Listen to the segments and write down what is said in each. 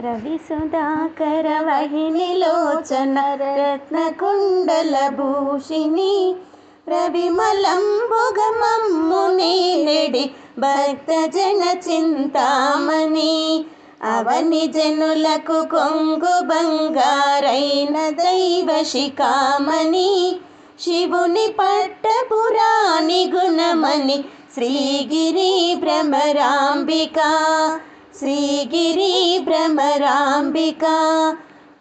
రవి సుధాకర వహినిలోచన రత్నకుండల భూషిణి. రవిమలంబుగమమ్ము నేడి భక్త జన చింతామణి. అవని జనులకు కొంగు బంగారైన దైవ శిఖామణి. శివుని పట్టపురాణి గుణమణి శ్రీగిరి భ్రమరాంబికా. శ్రీగిరి భ్రమరాంబిక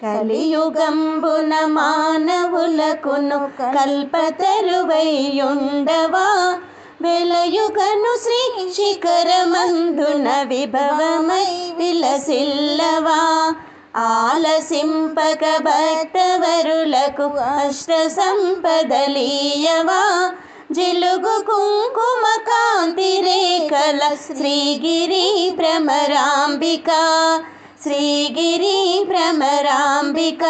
కలియుగంబున మానవులకును కల్పతరువైయుండవా? వెలయుగను శ్రీ శిఖరమందున విభవమై విలసిల్లవా? ఆలసింపక భక్తవరులకు అష్ట సంపదలీయవా జిలుగు కుంకుమ కాంతి రేఖల శ్రీగిరి భ్రమరాంబిక శ్రీగిరి భ్రమరాంబిక.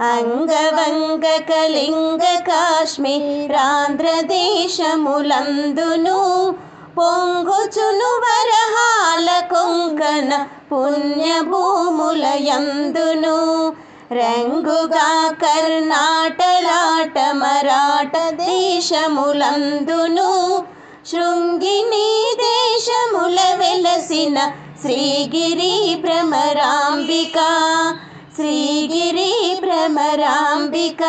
అంగవంగ కళింగ కాశ్మీరాంధ్రదేశములందును పొంగుచును వరహాల కొంకణ పుణ్యభూములయందును రంగుగా కర్ణాటలాట మరాఠ దేశములందును శృంగిని దేశముల వెలసిన శ్రీగిరి భ్రమరాంబిక శ్రీగిరి భ్రమరాంబిక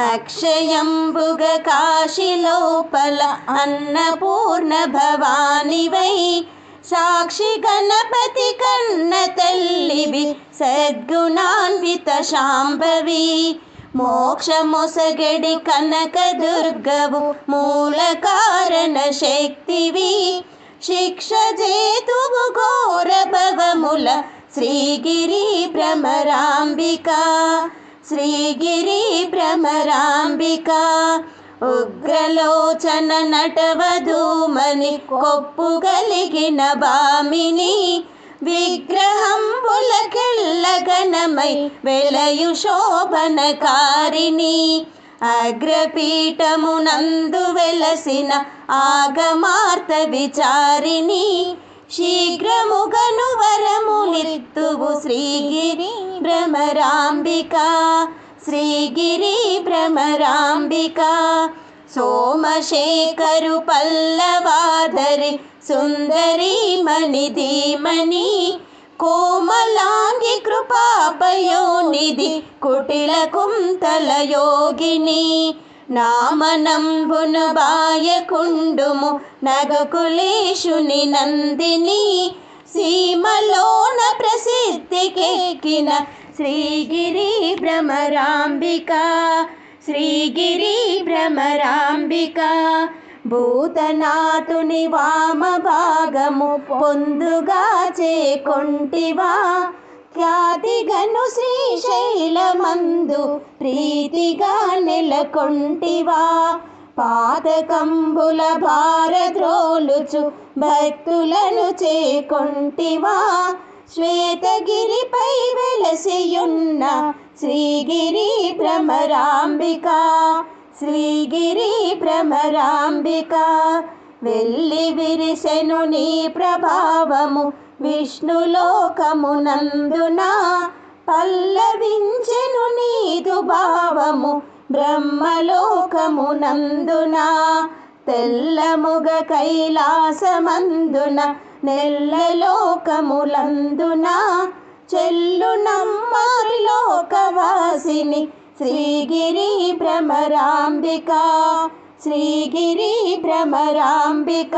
అక్షయంబుగ కాశిలోపల అన్నపూర్ణ భవానివై సాక్షి గణపతి సద్గుణాన్విత శాంభవి మోక్షమొసగడి కనక దుర్గవు మూల కారణ శక్తివి. శిక్ష జేతువు ఘోర భవముల శ్రీగిరి భ్రమరాంబిక శ్రీగిరి భ్రమరాంబిక. ఉగ్రలోచన నటవధూమని కొప్పు కలిగిన బామిని విగ్రహంబులకెళ్ళగణమై వెలయు శోభనకారిణి. అగ్రపీఠమునందు వెలసిన ఆగమార్త విచారిణి. శీఘ్రముగను వరములిత్తువు శ్రీగిరి భ్రమరాంబిక. శ్రీగిరి భ్రమరాంబిక. సోమశేఖరు పల్లవాదరి సుందరి మణిధీమణి కోమలాంగి కృపాపయోనిధి కుటిల కుంతల యోగిని. నామనంబును బాయకుండుము నగకులేశుని నందిని. సీమలోన ప్రసిద్ధికెక్కిన శ్రీగిరి భ్రమరాంబిక శ్రీగిరి భ్రమరాంబిక. భూతనాథుని వామ భాగము పొందుగా చేకొంటివా? ఖ్యాతిగను శ్రీశైలమందు ప్రీతిగా నెలకొంటివా? పాదకంబుల భారద్రోలుచు భక్తులను చేకొంటివా? శ్వేతగిరిపై వెలసియున్న శ్రీగిరి భ్రమరాంబికా శ్రీగిరి భ్రమరాంబిక వెళ్ళి విరిసెను నీ ప్రభావము విష్ణులోకమునందున పల్లవించెను నీదు భావము బ్రహ్మలోకమునందున తెల్లముగ కైలాసమందున నెల్లలోకములందున చెల్లు నమ్మారి లోకవాసిని శ్రీగిరి భ్రమరాంబిక శ్రీగిరి భ్రమరాంబిక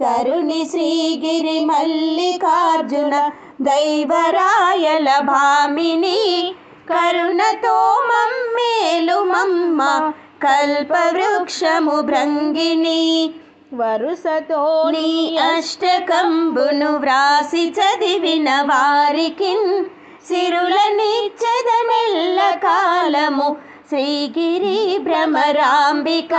తరుణి శ్రీగిరి మల్లికార్జున దైవరాయల భామిని కరుణతో మమ్మేలు మమ్మ కల్పవృక్షము భృంగిని వరుసతో నీ అష్టకంబును వ్రాసి చదివిన వారికి సిరులనిచ్చదమెల్ల కాలము. శ్రీగిరి భ్రమరాంబిక